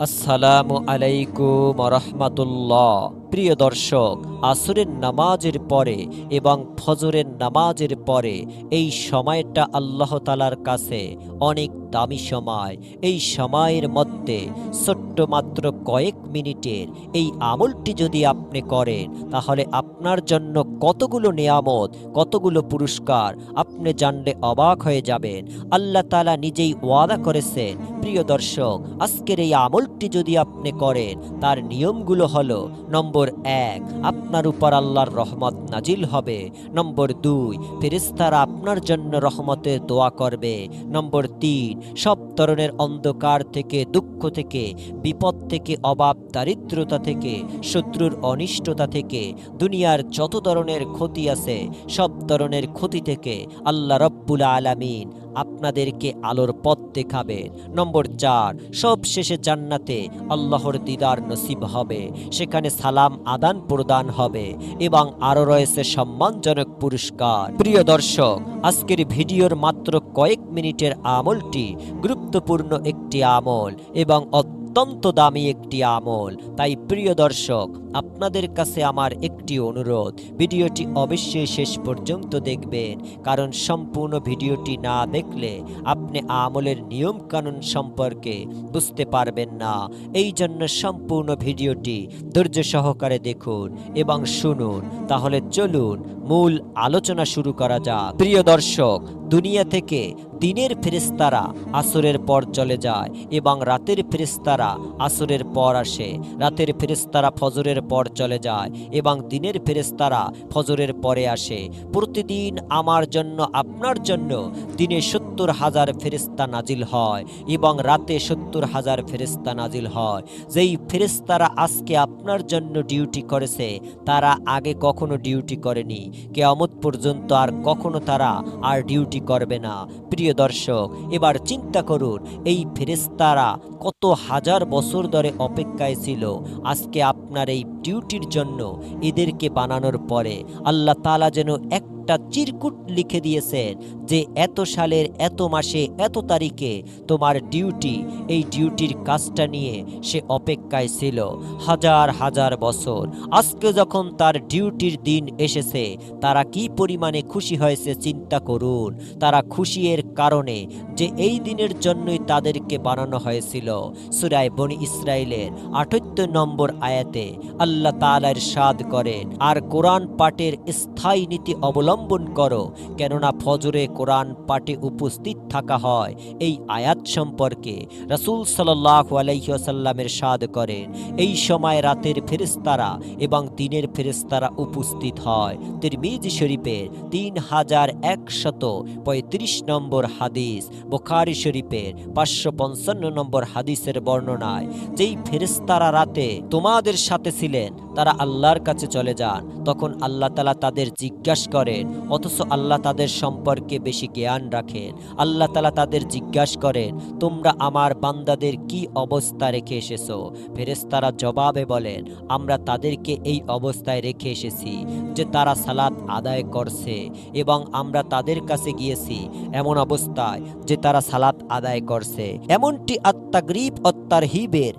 আসসালামু আলাইকুম রহমাতুল্লাহ প্রিয় দর্শক, আসরের নামাজের পরে এবং ফজরের নামাজের পরে এই সময়টা আল্লাহ তালার কাছে অনেক দামি সময়। এই সময়ের মধ্যে ছোট্ট মাত্র কয়েক মিনিটের এই আমলটি যদি আপনি করেন, তাহলে আপনার জন্য কতগুলো নিয়ামত, কতগুলো পুরস্কার আপনি জানলে অবাক হয়ে যাবেন। আল্লাহ তালা নিজেই ওয়াদা করেছেন, প্রিয় দর্শক, আজকের এই আমলটি যদি আপনি করেন, তার নিয়মগুলো হলো, নম্বর এক, আপনার উপর আল্লাহর রহমত নাজিল হবে। নম্বর দুই ফেরেস্তারা আপনার জন্য রহমতের দোয়া করবে। নম্বর তিন সব ধরনের অন্ধকার থেকে, দুঃখ থেকে, বিপদ থেকে, অভাব, দারিদ্রতা থেকে, শত্রুর অনিষ্টতা থেকে, দুনিয়ার যত ধরনের ক্ষতি আছে, সব ধরনের ক্ষতি থেকে আল্লাহ রব্বুল আলামিন আপনাদেরকে আলোর পথ দেখাবেন নম্বর চার সব শেষে জান্নাতে আল্লাহর দিদার নসিব হবে। সেখানে সালাম আদান প্রদান হবে এবং আরও রয়েছে সম্মানজনক পুরস্কার। প্রিয় দর্শক, আজকের ভিডিওর মাত্র কয়েক মিনিটের আমলটি গুরুত্বপূর্ণ একটি আমল এবং অত্যন্ত দামি একটি আমল। তাই প্রিয় দর্শক আপনাদের কাছে আমার একটি অনুরোধ। ভিডিওটি অবশ্যই শেষ পর্যন্ত দেখবেন, কারণ সম্পূর্ণ ভিডিওটি না দেখলে আপনি আমলের নিয়ম কানুন সম্পর্কে বুঝতে পারবেন না। এই জন্য সম্পূর্ণ ভিডিওটি ধৈর্য সহকারে দেখুন এবং শুনুন। তাহলে চলুন, মূল আলোচনা শুরু করা যাক। প্রিয় দর্শক, দুনিয়া থেকে দিনের ফেরিস্তারা আসরের পর চলে যায় এবং রাতের ফেরিস্তারা আসরের পর আসে। রাতের ফেরেস্তারা ফজরের পর চলে যায় এবং দিনের ফেরেস্তারা ফজরের পরে আসে। প্রতিদিন আমার জন্য, আপনার জন্য দিনে সত্তর হাজার ফেরেস্তা নাজিল হয় এবং রাতে সত্তর হাজার ফেরেস্তা নাজিল হয়। যেই ফেরেস্তারা আজকে আপনার জন্য ডিউটি করেছে, তারা আগে কখনো ডিউটি করেনি। কেয়ামত পর্যন্ত আর কখনো তারা আর ডিউটি করবে না। প্রিয় দর্শক, এবার চিন্তা করুন, এই ফেরেস্তারা কত হাজার বছর ধরে অপেক্ষায় ছিল? আজকে আপনার এই ডিউটির জন্য এদেরকে বানানোর পরে আল্লাহ তালা যেন একটা চিরকুট লিখে দিয়েছেন যে এত সালের এত মাসে, এত তারিখে তোমার ডিউটি এই ডিউটির কাজটা নিয়ে সে অপেক্ষায় ছিল হাজার হাজার বছর। আজকে যখন তার ডিউটির দিন এসেছে, তারা কি পরিমাণে খুশি হয়েছে চিন্তা করুন। তারা খুশি এর কারণে যে এই দিনের জন্যই তাদেরকে বানানো হয়েছিল। সুরায় বনি ইসরায়েলের আটাত্তর নম্বর আয়াতে আল্লাহ তালার সাদ করেন, আর কোরআন পাঠের স্থায়ী নীতি অবলম্বন করো, কেননা ফজরে কোরআন পাঠে উপস্থিত থাকা হয় এই আয়াত সম্পর্কে। রাসূল সাল্লাহ আলাইসাল্লামের স্বাদ করেন, এই সময় রাতের ফেরেস্তারা এবং দিনের ফেরেস্তারা উপস্থিত হয়। তিরমিজ শরীফের তিন হাজার একশত পঁয়ত্রিশ নম্বর হাদিস, বোখারি শরীফের পাঁচশো পঞ্চান্ন নম্বর হাদিসের বর্ণনায়, যেই ফেরেস্তারা রাতে তোমাদের সাথে ছিলেন তারা আল্লাহর কাছে চলে যান, তখন আল্লাহ তালা তাদের জিজ্ঞাসা করেন, অথচ আল্লাহ তাদের সম্পর্কে বেশি জ্ঞান রাখেন। আল্লাহ তালা তাদের জিজ্ঞাসা করেন, তোমরা আমার বান্দাদের কি অবস্থা রেখে এসেছ? ফেরেস্তারা জবাবে বলেন, আমরা তাদেরকে এই অবস্থায় রেখে এসেছি যে তারা সালাত আদায় করছে এবং আমরা তাদের কাছে গিয়েছি এমন অবস্থায় যে তারা সালাত আদায় করছে। এমনটি আত্মাগ্রিব অত্যারহিবের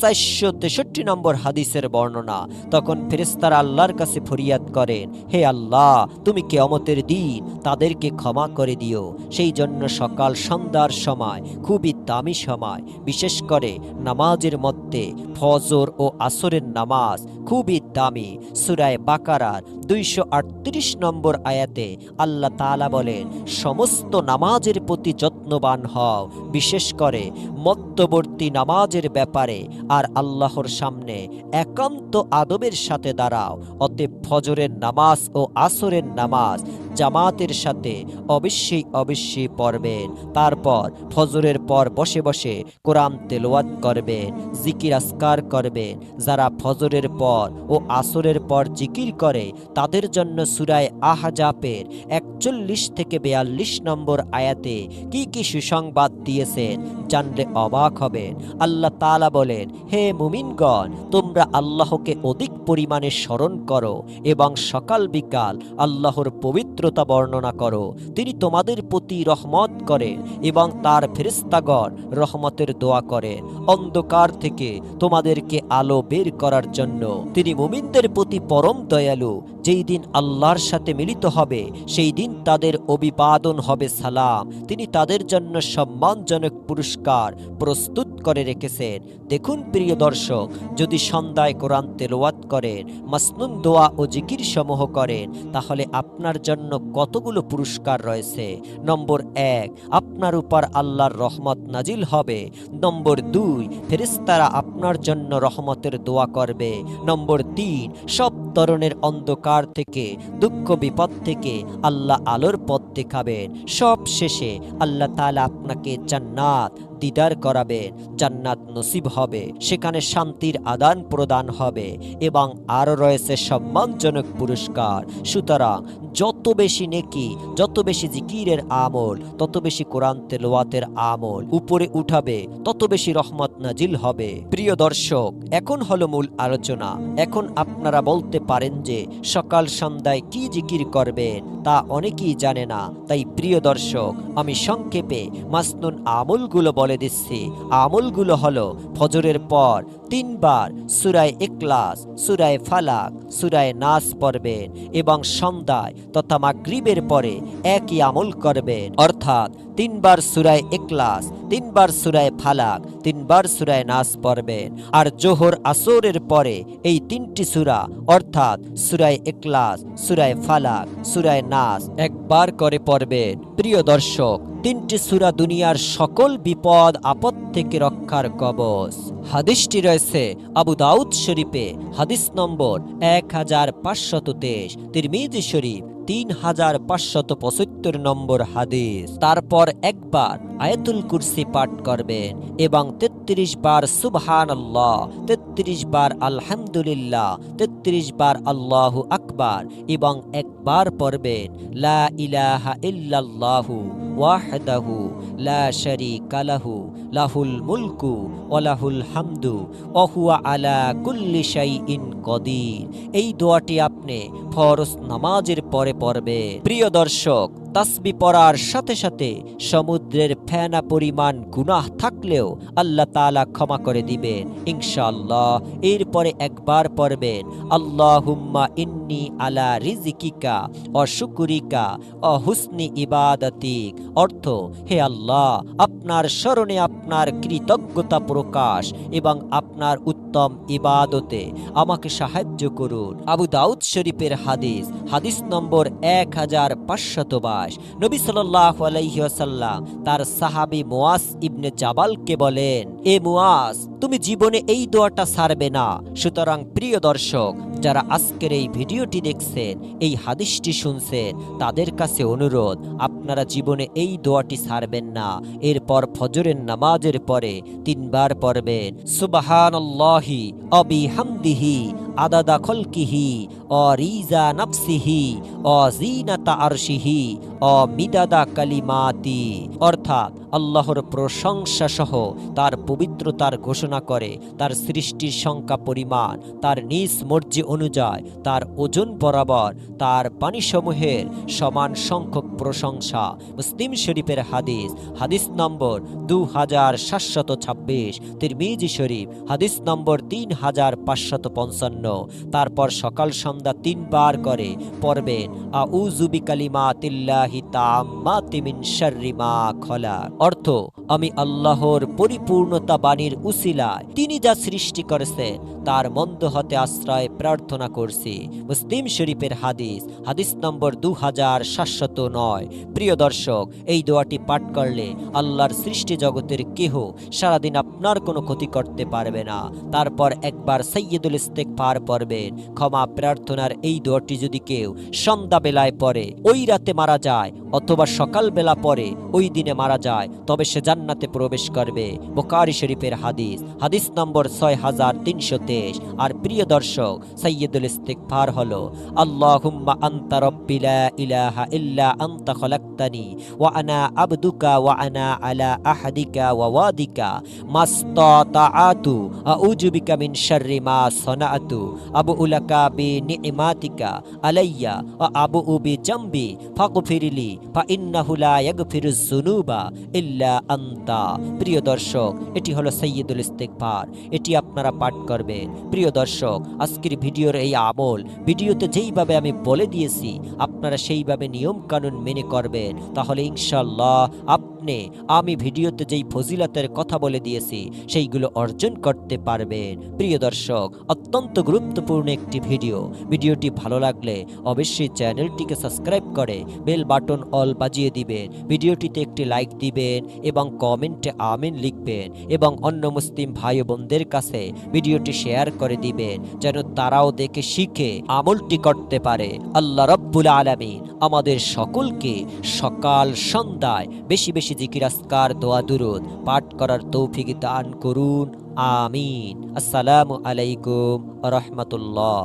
চারশো তেষট্টি নম্বর হাদিসের বর্ণনা, তখন ফেরেস্তারা আল্লাহর কাছে ফরিয়াদ করেন, হে আল্লাহ, তুমি কেয়ামতের দিন তাদেরকে ক্ষমা করে দিও। সেই জন্য সকাল সন্ধ্যার সময়, খুবই দামি সময়, বিশেষ করে নামাজের মধ্যে ফজর ও আসরের নামাজ খুবই দামি। সুরায় বাকারার দুইশো আটত্রিশ নম্বর আয়াতে আল্লাহ তালা বলেন, সমস্ত নামাজের প্রতি যত্নবান হও, বিশেষ করে মধ্যবর্তী নামাজের ব্যাপারে আর আল্লাহর সামনে একান্ত আদবের সাথে দাঁড়াও। অতএব ফজরের নামাজ ও আসরের নামাজ জামাতের সাথে অবশ্যই অবশ্যই পড়বেন। তারপর ফজরের পর বসে বসে কোরআন তেলোয়াত করবেন, জিকির আসকার করবেন। যারা ফজরের পর ও আসরের পর জিকির করে, তাদের জন্য সুরায় আহাজাপের একচল্লিশ থেকে বেয়াল্লিশ নম্বর আয়াতে কি কি সুসংবাদ দিয়েছেন জানলে অবাক হবেন। আল্লাহ তালা বলেন, হে মুমিনগণ, তোমরা আল্লাহকে অধিক পরিমাণে স্মরণ করো এবং সকাল বিকাল আল্লাহর পবিত্রতা বর্ণনা করো। তিনি তোমাদের প্রতি রহমত করেন এবং তার ফেরিস্তাগর রহমতের দোয়া করেন অন্ধকার থেকে তোমাদেরকে আলো বের করার জন্য। তিনি মুমিনদের প্রতি পরম দয়ালু। যেই দিন আল্লাহর সাথে মিলিত হবে, সেই দিন তাদের অভিবাদন হবে সালাম। তিনি তাদের জন্য সম্মানজনক পুরস্কার প্রস্তুত করে রেখেছেন। দেখুন প্রিয় দর্শক, যদি সন্ধ্যায় কোরআন তেলাওয়াত করেন, মাসনুন দোয়া ও জিকির সমূহ করেন, তাহলে আপনার জন্য কতগুলো পুরস্কার রয়েছে? নম্বর এক, আপনার উপর আল্লাহর রহমত নাজিল হবে। নম্বর দুই ফেরেস্তারা আপনার জন্য রহমতের দোয়া করবে। নম্বর তিন, সব ধরনের অন্ধকার থেকে দুঃখ বিপদ থেকে আল্লাহ আলোর পথ দেখাবেন। সব শেষে আল্লাহ তালা আপনাকে জান্নাত দিদার করাবেন জান্নাত নসিব হবে, সেখানে শান্তির আদান প্রদান হবে এবং আরও রয়েছে সম্মানজনক পুরস্কার। সুতরাং যত বেশি নেকি, যত বেশি জিকিরের আমল, তত বেশি কোরআন তেলোয়াতের আমল উপরে উঠাবে, তত বেশি রহমত নাজিল হবে। প্রিয় দর্শক, এখন হলো মূল আলোচনা। এখন আপনারা বলতে পারেন যে সকাল সন্ধ্যায় কি জিকির করবেন, তা অনেকেই জানে না। তাই প্রিয় দর্শক, আমি সংক্ষেপে মাসনুন আমলগুলো বলে দিচ্ছি, আমলগুলো হলো ফজরের পর তিনবার সুরায় এক্লাস সুরায় ফালাক, সুরায় নাস পড়বেন এবং সন্ধ্যায় তথা মাগরিবের পরে একই আমল করবেন। অর্থাৎ তিনবার সুরায় এক্লাস তিনবার সুরায় ফালাক, তিনবার সুরায় নাস পড়বেন। আর জোহর আসরের পরে এই তিনটি সুরা, অর্থাৎ সুরায় এক্লাস সুরায় ফালাক, সুরায় নাস একবার করে পড়বেন। প্রিয় দর্শক তিনটি সুরা দুনিয়ার সকল বিপদ, আপদ থেকে রক্ষার কবচ। হাদিসটি রয়েছে আবু দাউদ শরীফে, হাদিস নম্বর এক হাজার পাঁচশত তেইশ, তিরমিজি শরীফ তিন হাজার পাঁচশত পঁচাত্তর নম্বর হাদিস। তারপর একবার আয়াতুল কুরসি পাঠ করবেন এবং তেত্রিশ বার সুবহান আল্লাহ তেত্রিশ বার আলহামদুলিল্লাহ, তেত্রিশ বার আল্লাহ আকবার এবং একবার পড়বেন, লা ইলাহা ইল্লাল্লাহু। ওয়াহদাহু লা শারীকা লাহু, লাহুল মুলকু ওয়া লাহুল হামদু ওয়া হুয়া আলা কুল্লি শাইইন কদির। এই দোয়াটি আপনি ফরজ নামাজের পরে পড়বে প্রিয় দর্শক, তাসবি পড়ার সাথে সাথে সমুদ্রের ফেনা পরিমাণ গুনাহ থাকলেও আল্লাহ তাআলা ক্ষমা করে দিবেন, ইনশাআল্লাহ। এরপরে একবার পড়বেন, আল্লাহুম্মা ইন্নি আলা রিজিকিকা ও শুকুরিকা ও হুসনি ইবাদাতিক অর্থ হে আল্লাহ আপনার স্মরণে আপনার কৃতজ্ঞতা প্রকাশ এবং আপনার উত্তম ইবাদতে। আমাকে সাহায্য করুন। আবু দাউদ শরীফের হাদিস হাদিস নম্বর এক হাজার পাঁচশত বাইশ। নবী সাল্লাহ তার সাহাবি মুয়াস ইবনে জাবালকে বলেন, এ মুয়াস তুমি জীবনে এই দোয়াটা সারবে না। সুতরাং প্রিয় দর্শক, যারা আজকের এই ভিডিওটি দেখছেন, এই হাদিসটি শুনছেন, তাদের কাছে অনুরোধ, আপনারা জীবনে এই দোয়াটি সারবেন না। এরপর ফজরের নামাজের পরে তিনবার পড়বেন। সুবাহানল্লাহি অবিহামদিহি আদাদা খলকিহি অ রিজা নাফসিহি অ জিনাতা আরশিহি অ মিদাদা কালিমাতি। অর্থাৎ আল্লাহর প্রশংসা সহ তার পবিত্রতার ঘোষণা করে, তার সৃষ্টির সংখ্যা পরিমাণ, তার নিজ মর্জি অনুযায়ী, তার ওজন বরাবর, তার পানিসমূহের সমান সংখ্যক প্রশংসা। মুসলিম শরীফের হাদিস হাদিস নম্বর দু হাজার সাতশত ছাব্বিশ। তিরমিজি শরীফ, হাদিস নম্বর তিন হাজার পাঁচশত পঞ্চান্ন। তারপর সকাল সন্ধ্যা তিনবার করে পড়বেন। আউজুবি কালিমা তিল্লাহি তাম্মাতি মিন শররিমা খলা অর্থ, আমি আল্লাহর পরিপূর্ণতা বাণীর উসিলায় তিনি যা সৃষ্টি করেছেন তার মন্দ হতে আশ্রয় প্রার্থনা করছি। মুসলিম শরীফের হাদিস হাদিস নম্বর দু হাজার সাতশত নয়। প্রিয় দর্শক, এই দোয়াটি পাঠ করলে আল্লাহর সৃষ্টি জগতের কেহ সারাদিন আপনার কোনো ক্ষতি করতে পারবে না। তারপর একবার সৈয়দুল ইস্তেক পার পড়বেন। ক্ষমা প্রার্থনার এই দোয়াটি যদি কেউ সন্ধ্যা বেলায় পড়ে, ওই রাতে মারা যায় অথবা সকালবেলা পরে ওই দিনে মারা যায়, তবে সে জান্নাতে প্রবেশ করবে। বোকারি শরীফের হাদিস হাদিস নম্বর ছয় হাজার তিনশো শেষ আর প্রিয় দর্শক সৈয়দুল ইস্তিগফার হলো, আল্লাহুম্মা আনতা রব্বি লা ইলাহা ইল্লা আনতা খলাকতানি, ওয়া আনা আবদুকা ওয়া আনা আলা আহাদিকা ওয়া ওয়াদিকা মিন শাররি মা সানাআতু আবু উলাকা বি আলাইয়া, ওয়া আবু বি জামবি ফাগফিরলি ফা ইন্নাহু লা যুনুবা ইল্লা আনতা। প্রিয় দর্শক, এটি হলো সৈয়দুল ইস্তিগফার। এটি আপনারা পাঠ করবেন। প্রিয় দর্শক, আজকের ভিডিওর এই আমল ভিডিওতে যেইভাবে আমি বলে দিয়েছি, আপনারা সেইভাবে নিয়ম কানুন মেনে করবেন। তাহলে ইনশাল্লাহ আপনি আমি ভিডিওতে যেই ফজিলাতের কথা বলে দিয়েছি, সেইগুলো অর্জন করতে পারবেন। প্রিয় দর্শক, অত্যন্ত গুরুত্বপূর্ণ একটি ভিডিও। ভিডিওটি ভালো লাগলে অবশ্যই চ্যানেলটিকে সাবস্ক্রাইব করে বেল বাটন অল বাজিয়ে দিবেন। ভিডিওটিতে একটি লাইক দিবেন এবং কমেন্টে আমিন লিখবেন এবং অন্য মুসলিম ভাই বোনদের কাছে ভিডিওটি শেয়ার করে দিবেন, যেন তারাও দেখে শিখে আমলটি করতে পারে। আল্লাহ রব্বুল আলামিন আমাদের সকলকে সকাল সন্ধ্যায় বেশি বেশি জিকির আসকার দোয়া, দুরুদ পাঠ করার তৌফিক দান করুন। আমিন। আসসালামু আলাইকুম রহমতুল্লাহ।